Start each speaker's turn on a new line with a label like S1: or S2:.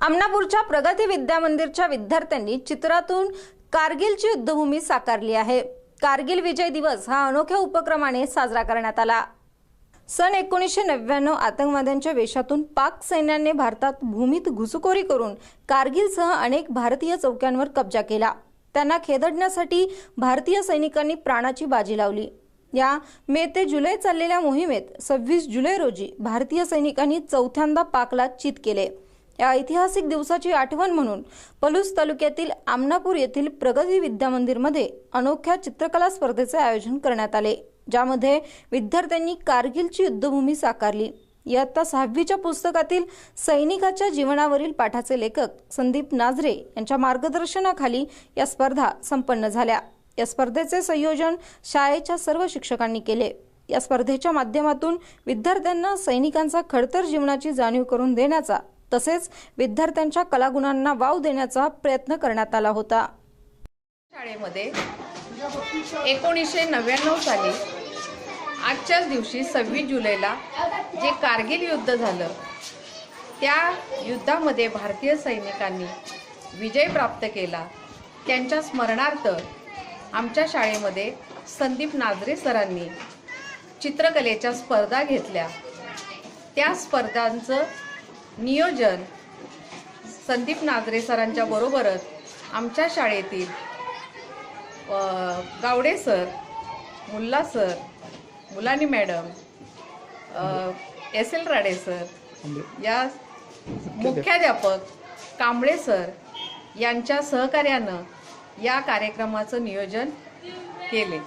S1: आमनापूरच्या प्रगती विद्या मंदिरच्या विद्यार्थ्यांनी चित्रातून कारगिलची युद्धभूमी साकारली आहे. कारगिल विजय दिवस हा अनोख्या उपक्रमाने साजरा करण्यात आला. सन एकोणीसशे नव्याण्णव आतंकवाद्यांच्या वेशातून पाक सैन्याने भारतात भूमीत घुसखोरी करून कारगिलसह अनेक भारतीय चौक्यांवर कब्जा केला. त्यांना खेदडण्यासाठी भारतीय सैनिकांनी प्राणाची बाजी लावली. या मे ते जुलै चाललेल्या मोहिमेत सव्वीस जुलै रोजी भारतीय सैनिकांनी चौथ्यांदा पाकला चित केले. या ऐतिहासिक दिवसाची आठवण म्हणून पलूस तालुक्यातील आमनापूर येथील प्रगती विद्या मंदिरमध्ये अनोख्या चित्रकला स्पर्धेचे आयोजन करण्यात आले ज्यामध्ये विद्यार्थ्यांनी कारगिलची युद्धभूमी साकारली. इयत्ता सहावीच्या पुस्तकातील सैनिकाच्या जीवनावरील पाठाचे लेखक संदीप नाझरे यांच्या मार्गदर्शनाखाली या स्पर्धा संपन्न झाल्या. या स्पर्धेचे संयोजन शाळेच्या सर्व शिक्षकांनी केले. या स्पर्धेच्या माध्यमातून विद्यार्थ्यांना सैनिकांचा खडतर जीवनाची जाणीव करून देण्याचा तसेच विद्यार्थ्यांच्या कलागुणांना वाव देण्याचा प्रयत्न करण्यात आला होता.
S2: शाळेमध्ये एकोणीसशे नव्याण्णव साली आजच्याच दिवशी सव्वीस जुलैला जे कारगिल युद्ध झालं त्या युद्धामध्ये भारतीय सैनिकांनी विजय प्राप्त केला. त्यांच्या स्मरणार्थ आमच्या शाळेमध्ये संदीप नाजरे सरांनी चित्रकलेच्या स्पर्धा घेतल्या. त्या स्पर्धांचं नियोजन संदीप नागरे सरांच्या बरोबरच आमच्या शाळेतील Gawade sir Mulla sir Mulani madam S L Rade sir या मुख्याध्यापक कांबळे सर यांच्या सहकार्यानं या कार्यक्रमाचं नियोजन केले.